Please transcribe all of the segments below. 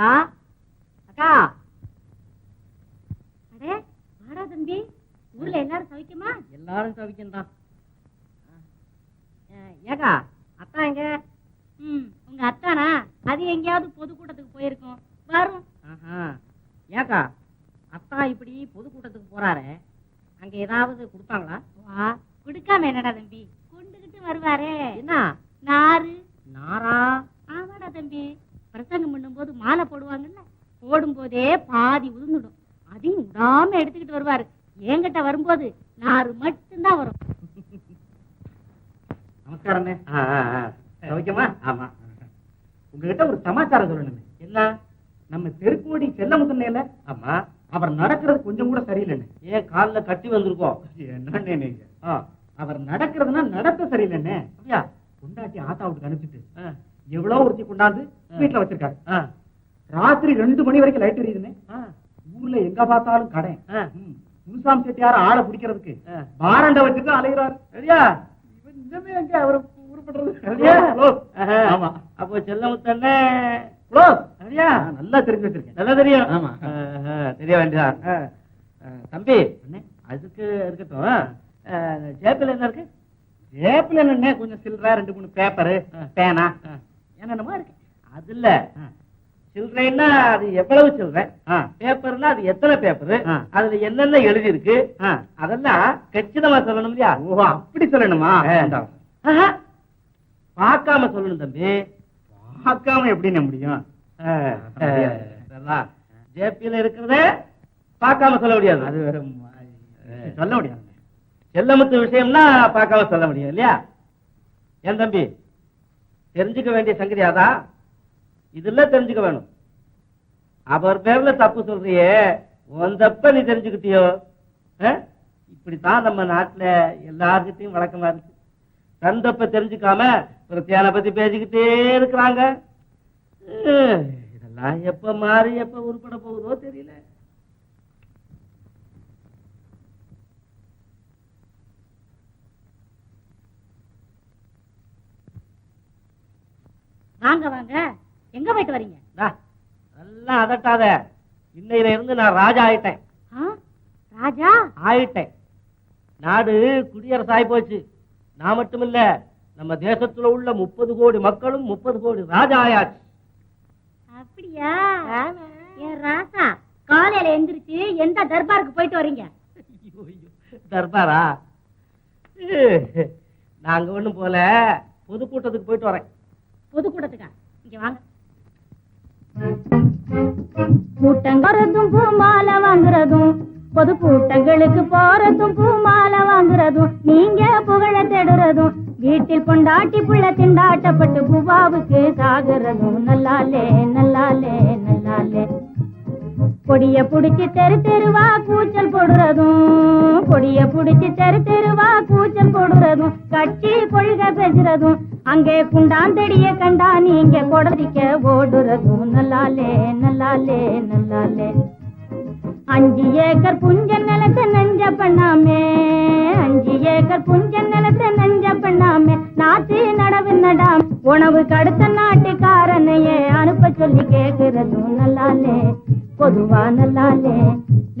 அக்கா. அக்கா. அடே வாடா தம்பி. ஊர்ல எல்லாரும் சவிக்குமா? எல்லாரும் சவிக்கன்றான் ஏக்கா அத்தா எங்க? ம் உங்க அத்தானா? அது எங்கேயாவது பொதுக்கூட்டத்துக்கு போயிருக்கும். வரும். ஆஹா. ஏக்கா அத்தா இப்படி பொதுக்கூட்டத்துக்கு போறாரே. அங்க ஏதாவது கொடுப்பாங்களா வா கொடுக்காம என்னடா தம்பி? கொண்டுகிட்டு வருவாரே. என்ன? நாரு நாரா ஆமாடா தம்பி. பிரசங்கம் பண்ணும்போது மாலை போடுவாங்கல்ல போடும்போதே பாதி உதிர்ந்துடும். அதையும் விடாம எடுத்துக்கிட்டு வருவாரு. என்கிட்ட வரும்போது நாரு மட்டும்தான் வரும். நமஸ்காரண்ணே சௌக்கியமா? ஆமா. உங்ககிட்ட ஒரு சமாச்சாரம் சொல்லணுமே என்ன? நம்ம தெருக்கோடி செல்லமுத்தன்னையில ஆமா. அவர் நடக்கிறது கொஞ்சம் கூட சரியில்லைண்ணே. ஏன் கால்ல கட்டி வந்திருக்கோம்? என்னண்ணே நீங்க? அவர் நடக்கிறதுனா நடத்த சரியில்லைண்ணே. அப்படியா? கொண்டாட்டி ஆத்தா வீட்டுக்கு அனுப்பிச்சிட்டு. ஆ, எவ்வளவு ஒருத்தி கொண்டாந்து. வீட்டுல வச்சிருக்காரு. ராத்திரி ரெண்டு மணி வரைக்கும் லைட் எரியுதுண்ணே ஆ, ஊர்ல எங்க பார்த்தாலும் கடை. முனுசாமி செட்டியார ஆளை பிடிக்கிறதுக்கு. பாரண்ட வச்சுட்டு அலைகிறாரு சரியா? இன்னமே எங்க அவரை அப்போ செல்லமுத்தண்ணே சரியா? நல்லா தெரிஞ்சு வச்சிருக்கேன். நல்லா தெரியும். ஆமா. தெரிய வேண்டியதான் தம்பி அதுக்கு இருக்கட்டும். ஜேபில் என்ன இருக்கு? ஏப்ல என்ன கொஞ்சம் சில்லற ரெண்டு மூணு பேப்பரு. பேனா. என்னென்னமோ இருக்கு. அது இல்ல ஆ. சில்லறைன்னா அது எவ்வளவு சில்லறை. பேப்பர்னா அது எத்தனை பேப்பர். அதுல என்னென்ன எழுதி இருக்கு. அதெல்லாம் கச்சிதமா சொல்லணும் இல்லையா? ஓஹோ அப்படி சொல்லணுமா. பார்க்காம சொல்லணும் தம்பி. பார்க்காம எப்படிண்ணே முடியும்? ஜேபியில இருக்கிறத பார்க்காம சொல்ல முடியாது. அது சொல்ல முடியாது. செல்லமுத்து விஷயம்னா பார்க்காம சொல்ல முடியும் இல்லையா? ஏன் தம்பி? தெரிஞ்சுக்க வேண்டிய சங்கதி அதான் இதுல தெரிஞ்சுக்க வேணும். அவர் பேர்ல தப்பு சொல்றியே உன் தப்ப நீ தெரிஞ்சுக்கிட்டியோ? ஆ? இப்படித்தான் நம்ம நாட்டுல எல்லாருக்கிட்டையும் வழக்கமா இருக்கு. தன் தப்ப தெரிஞ்சுக்காம பிரத்தியான பத்தி பேசிக்கிட்டே இருக்கிறாங்க. இதெல்லாம் எப்ப மாறி எப்ப உருப்பட போகுதோ தெரியல. வாங்க வாங்க. எங்க போயிட்டு வரீங்க? நல்லா அதட்டாத. இன்னையில இருந்து நான் ராஜா ஆயிட்டேன். ஆ? ராஜா? ஆயிட்டேன். நாடு குடியரசு ஆகி போச்சு. நான் மட்டும் இல்ல நம்ம தேசத்துல உள்ள முப்பது கோடி மக்களும் முப்பது கோடி ராஜா ஆயாச்சு. அப்படியா? ஏன் ராசா காலையில எந்திரிச்சு எந்த தர்பாருக்கு போயிட்டு வரீங்க? தர்பாரா? நாங்க ஒண்ணும் போல பொதுக்கூட்டத்துக்கு போயிட்டு வரேன். பொதுக்கூடத்துக்கா? இங்க வாங்க. கூட்டம் பூமாலை வாங்குறதும் பொது கூட்டங்களுக்கு போறதும் பூமாலை வாங்குறதும் நீங்க புகழ தேடுறதும் வீட்டில் கொண்டாட்டி புள்ள திண்டாட்டப்பட்டு புவாவுக்கு சாகுறதும் நல்லாலே நல்லாலே நல்லாலே. கொடிய புடிச்சு தெரு தெருவா கூச்சல் போடுறதும் கொடிய புடிச்சு தெரு தெருவா கூச்சல் போடுறதும் கட்சி கொள்கை பேசுறதும் அங்கே குண்டாந்தடிய கண்டா நீங்க கொடதிக்க ஓடுறதும் நல்லாலே நல்லாலே நல்லாலே. அஞ்சு ஏக்கர் புஞ்ச நிலத்தை நஞ்ச பண்ணாமே அஞ்சு ஏக்கர் புஞ்ச நிலத்தை நஞ்ச பண்ணாமே நாத்து நடவு நடாம் உணவு கடுத்த நாட்டுக்காரனையே அனுப்ப சொல்லி கேட்கிறதும் நல்லாலே. பொதுவா நல்லாலே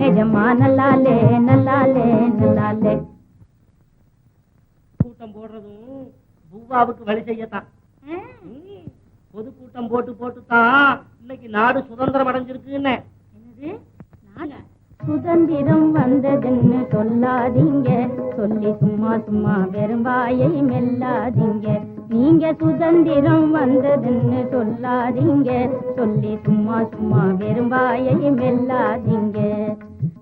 நிஜமா நல்லாலே நல்லாலே. நல்லாலே கூட்டம் போடுறதும் பூவாவுக்கு வழி செய்யத்தான். ம், பொதுக்கூட்டம் போட்டு போட்டு தான் இன்னைக்கு நாடு சுதந்திரம் அடைஞ்சிருக்குன்னு. சுதந்திரம் வந்ததுன்னு சொல்லாதீங்க. சொல்லி சும்மா சும்மா வெறும் வாயை மெல்லாதீங்க. நீங்க சுதந்திரம் வந்ததுன்னு சொல்லாதீங்க. சொல்லி சும்மா சும்மா வெறும் வாயை மெல்லாதீங்க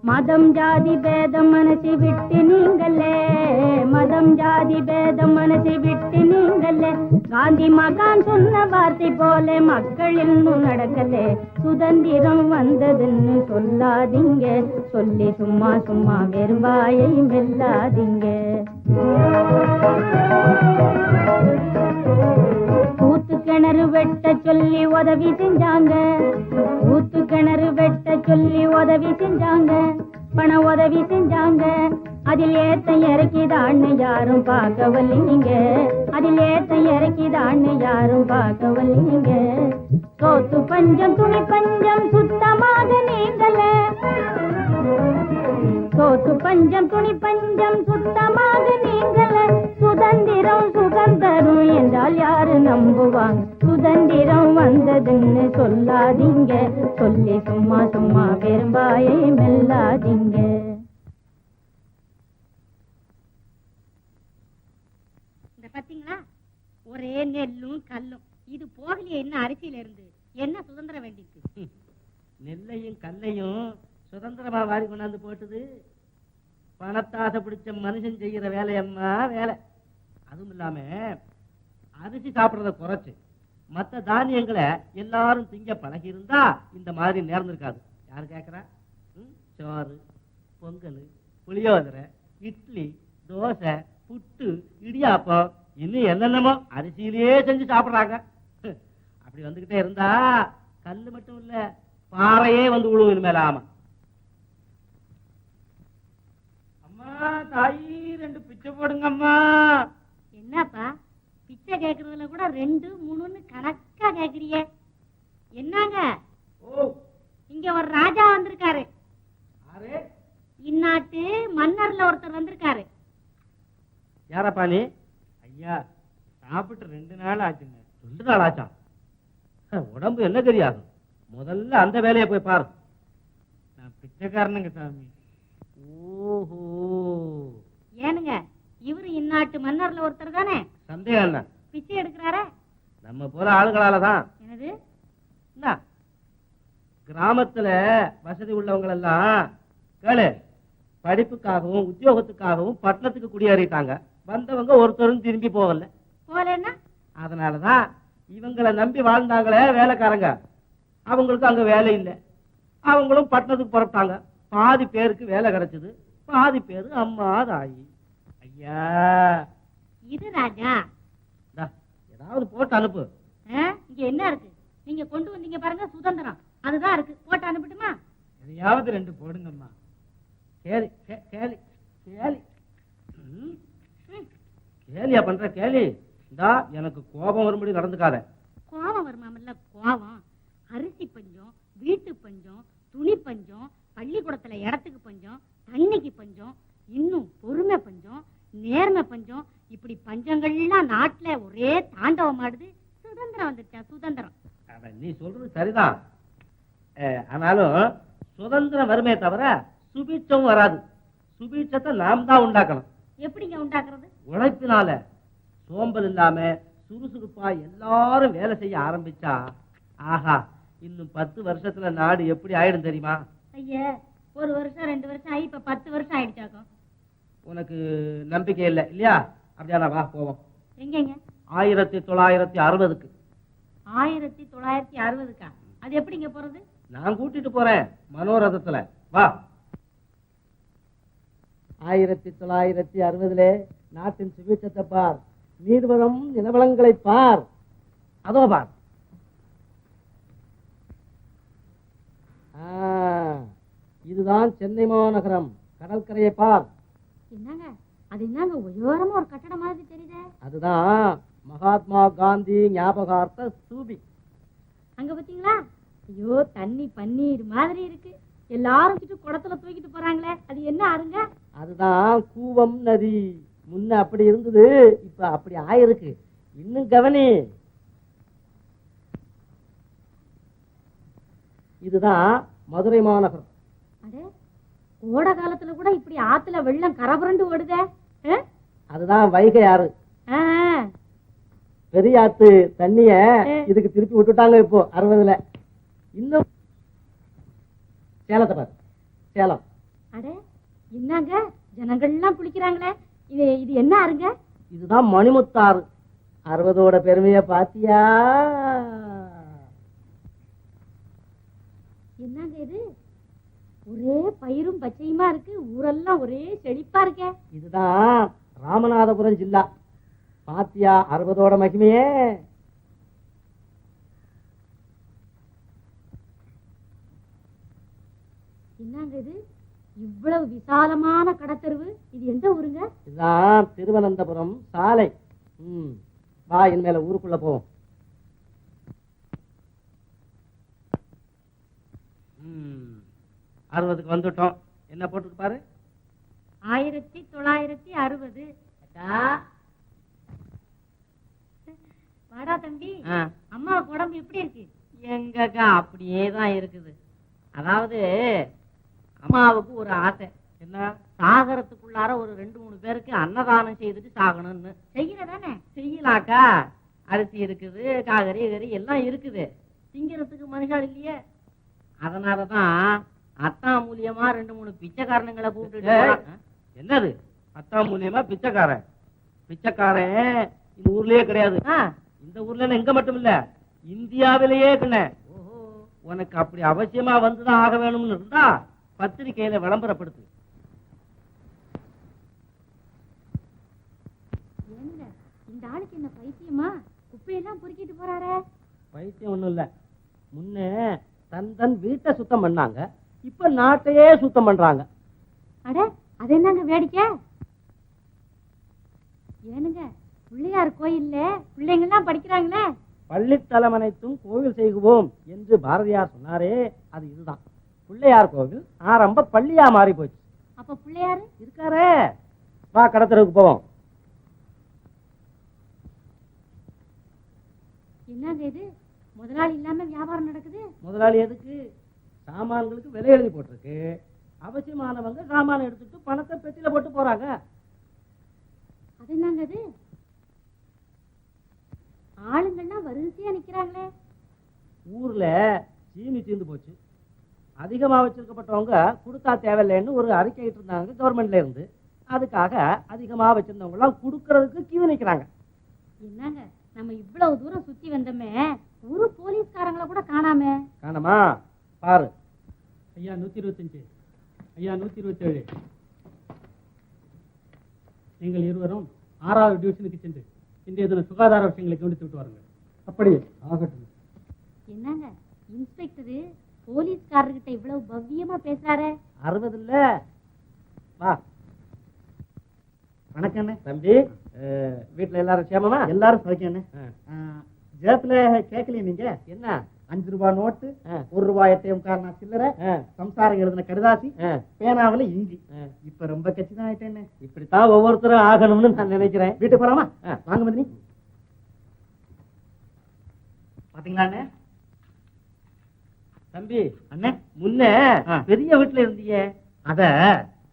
மதம் ஜாதி பேதம் மனசு விட்டு நீங்களே. மதம் ஜாதி பேதம் மனசு விட்டு நீங்களே. காந்தி மகான் சொன்ன வார்த்தை போல மக்கள் இன்னும் நடக்கலே. சுதந்திரம் வந்ததுன்னு சொல்லாதீங்க. சொல்லி சும்மா சும்மா வெறுவாயை மெல்லாதீங்க. ஊத்து கிணறு வெட்ட சொல்லி உதவி செஞ்சாங்க. கூத்து கிணறு வெட்ட சொல்லி உதவி செஞ்சாங்க. பண உதவி செஞ்சாங்க. அதில் ஏத்த இறக்கிதான்னு யாரும் பார்க்கவில்லைங்க. அதில் ஏத்த இறக்கிதான்னு யாரும் பார்க்கவில்லைங்க. சோத்து பஞ்சம் துணி பஞ்சம் சுத்தமாக நீங்கல சோத்து பஞ்சம் துணி பஞ்சம் சுத்தமாக நீங்கல. சுதந்திரம் சுகந்தரும் என்றால் யாரு நம்புவாங்க? சுதந்திரம் வந்ததுன்னு சொல்லாதீங்க. சொல்லி சும்மா சும்மா பெரும்பாயை மெல்லாதீங்க. பாத்தீங்களா? ஒரே நெல்லும் கல்லும். இது போகலையே என்ன அரிசியில இருந்து என்ன சுதந்திரம் வேண்டியிருக்கு? நெல்லையும் கல்லையும் சுதந்திரமா வாரி கொண்டாந்து போட்டுது. பணத்தாசை பிடிச்ச மனுஷன் செய்யற வேலையம்மா வேலை. அதுவும் இல்லாம அரிசி சாப்பிட்றத குறைச்சு மத்த தானியங்களை எல்லாரும் திங்க பழகி இருந்தா இந்த மாதிரி நேர்ந்திருக்காது. யாரு கேட்குறா சோறு பொங்கல் புளியோதரை இட்லி தோசை புட்டு இடியாப்பம் இன்னும் என்னென்னமோ அரிசியிலேயே செஞ்சு சாப்பிடுறாங்க. அப்படி வந்துகிட்டே இருந்தா கல் மட்டும் இல்லை பாறையே வந்து விழுவும் இனிமேல ஆமா அம்மா தாயி ரெண்டு பிச்சை போடுங்க அம்மா என்னப்பா பிச்சை கேக்குறதுல கூட ரெண்டு மூணுன்னு கணக்கா கேக்குறியே என்னங்க? ஓ. இங்க ஒரு ராஜா வந்திருக்காரு. இந்நாட்டு மன்னர்ல ஒருத்தர் வந்திருக்காரு. யாரப்பா நீ? ஐயா சாப்பிட்டு ரெண்டு நாள் ஆச்சுங்க. ரெண்டு நாள் ஆச்சா? உடம்பு என்ன தெரியாது. முதல்ல அந்த வேலையை போய் பாரு. நான் பிச்சைக்காரனுங்க சாமி. ஓஹோ. ஏனுங்க இவரு இந்நாட்டு மன்னர்ல ஒருத்தர் தானே? சந்தேகம் என்ன பிச்சை எடுக்கிறாரே? நம்ம போல ஆளுகளால தான் என்னது? என்ன? கிராமத்துல வசதி உள்ளவங்க எல்லாம் கேளு. படிப்புக்காகவும் உத்தியோகத்துக்காகவும் பட்டணத்துக்கு குடியேறிட்டாங்க. வந்தவங்க ஒருத்தரும் திரும்பி போகல. போலேன்னா அதனாலதான் இவங்களை நம்பி வாழ்ந்தாங்களே வேலைக்காரங்க. அவங்களுக்கு அங்க வேலை இல்லை. அவங்களும் பட்டணத்துக்கு புறப்பட்டாங்க. பாதி பேருக்கு வேலை கிடைச்சது பாதி பேரு அம்மா தாயி ஐயா. இது ராஜா. ஏதாவது போட்டு அனுப்பு. இங்க என்ன இருக்கு? நீங்க கொண்டு வந்தீங்க பாருங்க சுதந்திரம். அதுதான் இருக்கு. போட்டு அனுப்பட்டுமா? எதையாவது ரெண்டு போடுங்கம்மா. கேலி கேலி கேலி. கேலியா பண்ற கேலி? இந்தா எனக்கு கோபம் வரும்படி நடந்துக்காத. கோபம் வருமாமல்ல கோபம். அரிசி பஞ்சம் வீட்டு பஞ்சம் துணி பஞ்சம் பள்ளிக்கூடத்துல இடத்துக்கு பஞ்சம் தண்ணிக்கு பஞ்சம் இன்னும் பொறுமை பஞ்சம் நேர்மை பஞ்சம் இப்படி பஞ்சங்கள்லாம் நாட்டுல ஒரே தாண்டவம் ஆடுது. சுதந்திரம் வந்துட்டா சுதந்திரம். நீ சொல்றது சரிதான். ஆனாலும் சுதந்திரம் வருமே தவிர சுபீட்சம் வராது. சுபீட்சத்தை நாம் தான் உண்டாக்கணும். எப்படிங்க உண்டாக்குறது? உழைப்பினால சோம்பல் இல்லாம சுறுசுறுப்பா எல்லாரும் வேலை செய்ய ஆரம்பிச்சா ஆஹா இன்னும் பத்து வருஷத்துல நாடு எப்படி ஆயிடும் தெரியுமா? ஐயா ஒரு வருஷம் ரெண்டு வருஷம் ஆகி இப்ப பத்து வருஷம் ஆயிடுச்சாக்கும் உனக்கு நம்பிக்கை இல்லை இல்லையா? அப்படியானா வா போவோம். எங்கங்க? ஆயிரத்தி தொள்ளாயிரத்தி அறுபதுக்கு. ஆயிரத்தி தொள்ளாயிரத்தி அறுபதுக்கா? அது எப்படிங்க போறது? நான் கூட்டிட்டு போறேன் மனோரதத்துல. வா. ஆயிரத்தி தொள்ளாயிரத்தி அறுபதுல நாட்டின் சுபீட்சத்தை பார். நீர்வளம் நிலவளங்களை பார். அதோ பார் ஆ, இதுதான் சென்னை மாநகரம். கடற்கரையை பார். என்னங்க? அது என்னங்க? உயரமா ஒரு கட்டடம் மாதிரி தெரியுதே. அதுதான் மகாத்மா காந்தி ஞாபகார்த்த ஸ்தூபி. அங்க பாத்தீங்களா? ஐயோ தண்ணி பன்னீர் மாதிரி இருக்கு. எல்லாரும் சுட்டு குடத்துல தூக்கிட்டு போறாங்களே. அது என்ன ஆறுங்க அதுதான் கூவம் நதி. முன்ன அப்படி இருந்தது இப்ப அப்படி ஆயிருக்கு. இன்னும் கவனி. இதுதான் மதுரை மாநகரம். அடே கோடை காலத்துல கூட இப்படி ஆத்துல வெள்ளம் கரபுரண்டு ஓடுதே? அதுதான் வைகை ஆறு. ஆ, பெரியாத்து தண்ணிய இதுக்கு திருப்பி விட்டுட்டாங்க இப்போ அறுபதுல. இன்னும் சேலத்தை பாரு. சேலம். அடே என்னங்க? ஜனங்கள்லாம் குளிக்கிறாங்களே. இது இது என்ன ஆறுங்க? இதுதான் மணிமுத்தாறு. அறுபதோட பெருமைய பாத்தியா? என்னங்க இது? ஒரே பயிரும் பச்சையுமா இருக்கு? ஊரெல்லாம் ஒரே செழிப்பா இருக்கே. இதுதான் ராமநாதபுரம் ஜில்லா. பாத்தியா அறுபதோட மகிமையே. என்னங்க இது? இவ்வளவு விசாலமான கடத்தெருவு. இது எந்த ஊருங்க? இதுதான் திருவனந்தபுரம் சாலை. ம் வா இனிமேல ஊருக்குள்ள போவோம் அறுபதுக்கு வந்துட்டோம். என்ன போட்டுருக்கு பாரு? ஆயிரத்தி தொள்ளாயிரத்தி அறுபது. வாடா தம்பி. அம்மாவுக்கு உடம்பு எப்படி இருக்கு? எங்கக்கா அப்படியே தான் இருக்குது. அதாவது அம்மாவுக்கு ஒரு ஆசை. என்ன? சாகரத்துக்குள்ளார ஒரு ரெண்டு மூணு பேருக்கு அன்னதானம் செய்துட்டு சாகணும்னு. செய்யறதானே? செய்யலாக்கா. அரிசி இருக்குது காகரி கறி எல்லாம் இருக்குது. திங்கிறதுக்கு மனுஷால் இல்லையே? அதனாலதான் அத்தா மூலியமா ரெண்டு மூணு பிச்சைக்காரனுங்களை கூப்பிட்டு. என்னது? பத்தாம் மூலியமா பிச்சைக்காரன்? பிச்சைக்காரன் இந்த ஊர்லயே கிடையாது. இந்த ஊர்ல எங்க மட்டும் இல்ல இந்தியாவிலேயே கண்ண ஓஹோ. உனக்கு அப்படி அவசியமா வந்துதான் ஆக வேணும்னு இருந்தா பத்திரிக்கையில விளம்பரப்படுத்து. ஏங்க இந்த ஆளுக்கு என்ன பைத்தியமா? குப்பையெல்லாம் பொறுக்கிட்டு போறாரே. பைத்தியம் ஒண்ணும் இல்ல. முன்ன தன் தன் வீட்டை சுத்தம் பண்ணாங்க. இப்ப நாட்டையே சுத்தம் பண்றாங்க. அட அது என்னங்க வேடிக்கை? ஏனுங்க பிள்ளையார் கோயில்ல பிள்ளைங்க எல்லாம் படிக்கிறாங்களே? பள்ளித்தலமனைத்தும் கோவில் செய்குவோம் என்று பாரதியார் சொன்னாரே அது இதுதான். பிள்ளையார் கோவில் ஆரம்ப பள்ளியா மாறி போச்சு. அப்ப பிள்ளையாரு? இருக்காரே. வா கடத்தருக்கு போவோம். என்னங்க இது? முதலாளி இல்லாம வியாபாரம் நடக்குது? முதலாளி எதுக்கு? சாமான்களுக்கு விலை எழுதி போட்டிருக்கு. அவசியமானவங்க சாமான எடுத்துட்டு பணத்தை பெட்டியில போட்டு போறாங்க. அது என்னங்க அது ஆளுங்கள்லாம் வரிசையா நிக்கிறாங்களே. ஊர்ல சீனி தீர்ந்து போச்சு. அதிகமா வச்சிருக்கப்பட்டவங்க கொடுத்தா தேவையில்லைன்னு ஒரு அறிக்கை இருந்தாங்க கவர்மெண்ட்ல இருந்து. அதுக்காக அதிகமா வச்சிருந்தவங்க எல்லாம் கொடுக்கறதுக்கு கியூ நிக்கிறாங்க. என்னங்க நம்ம இவ்வளவு தூரம் சுத்தி வந்தோமே ஒரு போலீஸ்காரங்கள கூட காணாமே. காணமா? நூத்தி இருபத்தஞ்சு. ஐயா நூத்தி இருபத்தேழு. நீங்கள் இருவரும் ஆறாவது டிவிஷனுக்கு சென்று இன்றைய தினம் சுகாதார விஷயங்களை கவனித்து விட்டு வாருங்கள். அப்படியே ஆகட்டும். என்னங்க இன்ஸ்பெக்டர் போலீஸ்காரர்கிட்ட இவ்வளவு பவ்யமா பேசுறாரே? அறுபது இல்ல வா. வணக்கம் தம்பி. வீட்டுல எல்லாரும் சேமமா எல்லாரும் சௌக்கியம். ஜேப்ல கேட்கலையே நீங்க? என்ன? அஞ்சு ரூபாய் நோட்டு. ஒரு ரூபாய் எட்டையும் காரணம் சில்லறை சம்சாரம் எழுதின கடுதாசி பேனாவுல இஞ்சி. இப்ப ரொம்ப கட்சி தான் ஆயிட்டேன்னு இப்படித்தான் ஒவ்வொருத்தரும் ஆகணும்னு நான் நினைக்கிறேன். வீட்டுக்கு போலாமா. வாங்க மதினி. பாத்தீங்களா அண்ணே? தம்பி அண்ணே? முன்ன. பெரிய வீட்டுல இருந்தியே அத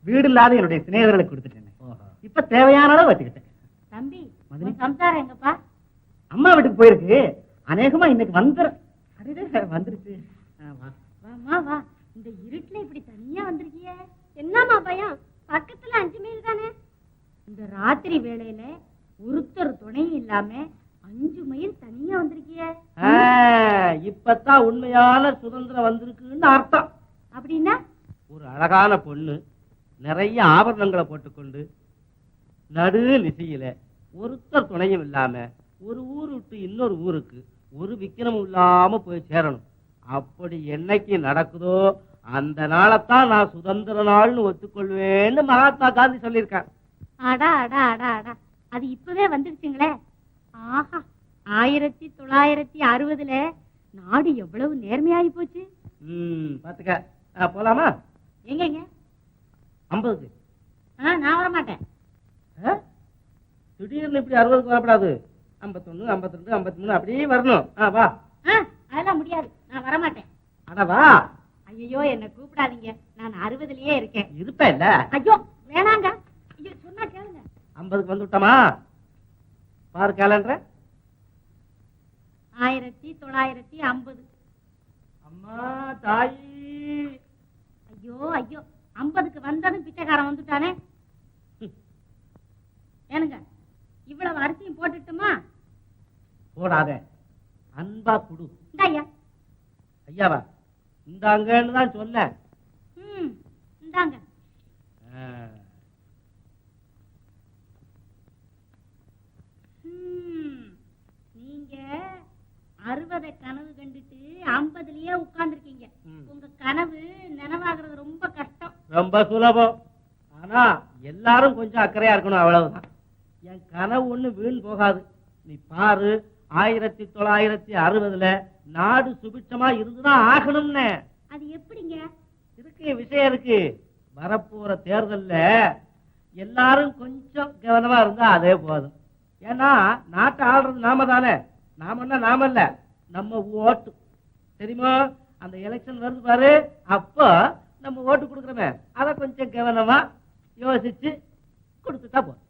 வீடு இல்லாத என்னுடைய சிநேகர்களுக்கு கொடுத்துட்டேன் இப்ப தேவையான அளவு வச்சுக்கிட்டேன். தம்பி சம்சாரம் எங்கப்பா? அம்மா வீட்டுக்கு போயிருக்கு. அநேகமா இன்னைக்கு வந்துரு அடடே, வந்துருச்சு. ஆ, வா. வாமா வா இந்த இருட்டுல இப்படி தனியா வந்திருக்கியே? என்னம்மா பயம்? பக்கத்துல அஞ்சு மைல் தானே? இந்த ராத்திரி வேளையில ஒருத்தர் துணையும் இல்லாம அஞ்சு மைல் தனியா வந்திருக்கியே? இப்பதான் உண்மையான சுதந்திரம் வந்திருக்குன்னு அர்த்தம். அப்படின்னா? ஒரு அழகான பொண்ணு நிறைய ஆபரணங்களை போட்டுக்கொண்டு நடு நிசையில ஒருத்தர் துணையும் இல்லாம ஒரு ஊர் விட்டு இன்னொரு ஊருக்கு ஒரு விக்கிரமும் இல்லாம போய் சேரணும். அப்படி என்னைக்கு நடக்குதோ அந்த நாளைத்தான் நான் சுதந்திர நாள்னு ஒத்துக்கொள்வேன்னு மகாத்மா காந்தி சொல்லியிருக்கார். அடா அடா அடா அடா. அது இப்பவே வந்துருச்சுங்களே. ஆஹா ஆயிரத்தி தொள்ளாயிரத்தி அறுபதுல நாடு எவ்வளவு நேர்மையாகி போச்சு? ம் பாத்துக்க போலாமா? எங்கங்க? ஐம்பதுக்கு நான் வர மாட்டேன் ஆ? திடீர்னு இப்படி அறுபதுக்கு வரக்கூடாது ஐம்பத்தொன்னு ஐம்பத்தி ரெண்டு ஐம்பத்தி மூணு அப்படியே வரணும். ஆ வா. அதெல்லாம் முடியாது. நான் வர மாட்டேன் அட வா. ஐயோ என்ன கூப்பிடாதீங்க. நான் அறுபதுலயே இருக்கேன். இருப்ப இல்ல? ஐயோ வேணாங்க. ஐயோ சொன்னா கேளுங்க. ஐம்பதுக்கு வந்து விட்டோமா? பாரு கேலண்டர் ஆயிரத்தி தொள்ளாயிரத்தி ஐம்பது. அம்மா தாயி. ஐயோ ஐயோ. ஐம்பதுக்கு வந்ததும் பிச்சைக்காரன் வந்துட்டானே. ஏனுங்க இவ்வளவு அரிசியும் போட்டுட்டுமா? போடாத. அன்பா குடு. ஐயாவா இந்தாங்கன்னு தான் ம் இந்தாங்க. நீங்க அறுபதை கனவு கண்டுட்டு ஐம்பதுலயே உட்கார்ந்துருக்கீங்க. உங்க கனவு நினைவாகிறது ரொம்ப கஷ்டம். ரொம்ப சுலபம். ஆனா எல்லாரும் கொஞ்சம் அக்கறையா இருக்கணும் அவ்வளவுதான். என் கனவு ஒண்ணு வீண் போகாது. நீ பாரு. ஆயிரத்தி தொள்ளாயிரத்தி அறுபதுல நாடு சுபிட்சமா இருந்துதான் ஆகணும்னு. அது எப்படிங்க? இருக்கு விஷயம் இருக்கு. வரப்போற தேர்தல்ல எல்லாரும் கொஞ்சம் கவனமா இருந்தா அதே போதும். ஏன்னா நாட்டை ஆள்றது நாம தானே. நாமன்னா நாம இல்ல. நம்ம ஓட்டு. தெரியுமா? அந்த எலெக்ஷன் வருது பாரு. அப்போ நம்ம ஓட்டு கொடுக்குறோமே. அதை கொஞ்சம் கவனமா யோசிச்சு கொடுத்துட்டா போதும்.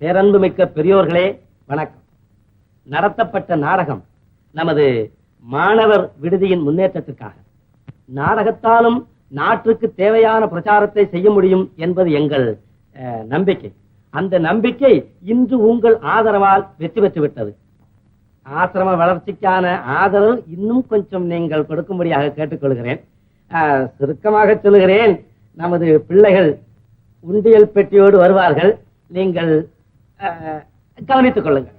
பேரன்புமிக்க பெரியோர்களே வணக்கம். நடத்தப்பட்ட நாடகம் நமது மாணவர் விடுதியின் முன்னேற்றத்திற்காக. நாடகத்தாலும் நாட்டுக்கு தேவையான பிரச்சாரத்தை செய்ய முடியும் என்பது எங்கள் அஹ், நம்பிக்கை. அந்த நம்பிக்கை இன்று உங்கள் ஆதரவால் வெற்றி பெற்று விட்டது ஆசிரம வளர்ச்சிக்கான ஆதரவு இன்னும் கொஞ்சம் நீங்கள் கொடுக்கும்படியாக கேட்டுக்கொள்கிறேன். சுருக்கமாக சொல்லுகிறேன் நமது பிள்ளைகள் உண்டியல் பெட்டியோடு வருவார்கள். நீங்கள் கவனித்துக் கொள்ளுங்கள்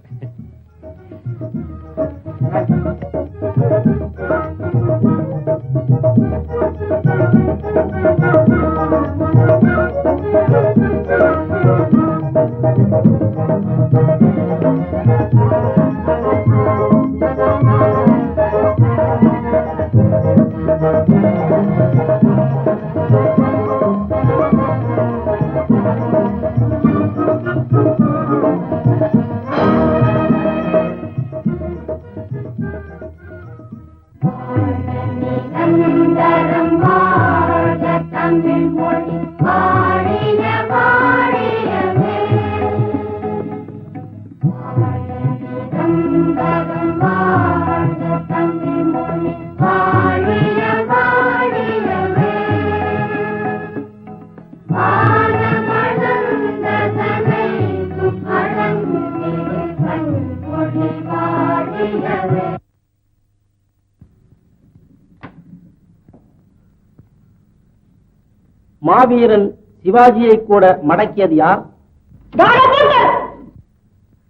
மாவீரன் சிவாஜியை கூட மடக்கியது யார்?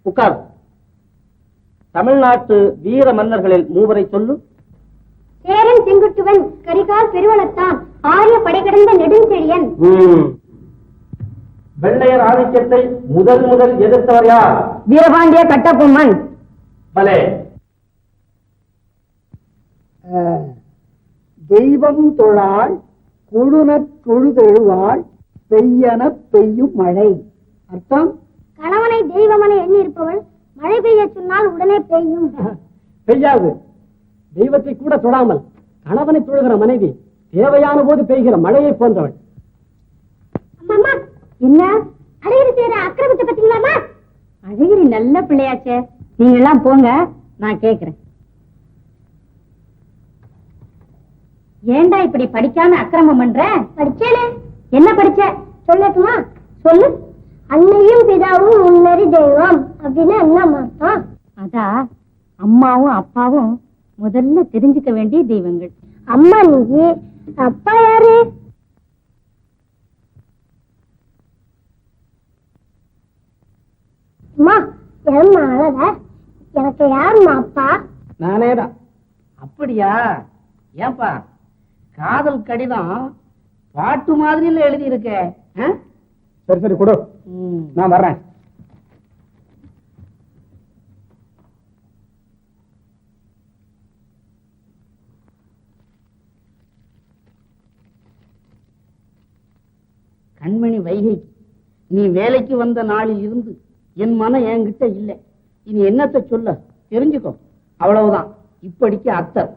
உட்கார். தமிழ்நாட்டு வீர மன்னர்களில் மூவரை சொல்லு. சேரன் செங்குட்டுவன் கரிகால் பெருவளத்தான் ஆரிய படை கடந்த நெடுஞ்செழியன் வெள்ளையர் ஆதிக்கத்தை முதல் முதல் எதிர்த்தவர் யார்? வீரபாண்டிய கட்டபொம்மன். பலே. தெய்வம் தொழாள் குழுனற் தொழுதெழுவாள் பெய்யன பெய்யும் மழை. அர்த்தம்? கணவனை தெய்வமனை எண்ணி இருப்பவள் மழை பெய்ய சொன்னால் உடனே பெய்யும். பெய்யாது. தெய்வத்தை கூட தொடாமல் கணவனை தொழுகிற மனைவி தேவையான போது பெய்கிற மழையை போன்றவள். அம்மா என்ன? அழகிரி செய்யற அக்கிரமத்தை பத்தீங்களாமா அழகிரி நல்ல பிள்ளையாச்சே. நீங்க எல்லாம் போங்க நான் கேக்குறேன். ஏண்டா இப்படி படிக்காம அக்கிரமம் பண்ற? படிச்சேனே என்ன படிச்ச? சொல்லட்டுமா? சொல்லு. அன்னையும் பிதாவும் முன்னறி தெய்வம் அப்படின்னு என்ன அர்த்தம்? அதா அம்மாவும் அப்பாவும் முதல்ல தெரிஞ்சுக்க வேண்டிய தெய்வங்கள். அம்மா நீ அப்பா யாரு? அம்மா அழக எனக்கு யாருமா அப்பா? நானேதான். அப்படியா? ஏன்பா? காதல் கடிதம் பாட்டு மாதிரில எழுதி இருக்க சரி சரி கொடு. நான் வர்றேன். கண்மணி வைகை நீ வேலைக்கு வந்த நாளில் இருந்து என் மனம் என்கிட்ட இல்லை. இனி என்னத்தை சொல்ல? தெரிஞ்சுக்கோ. அவ்வளவுதான். இப்படிக்கு அத்தர்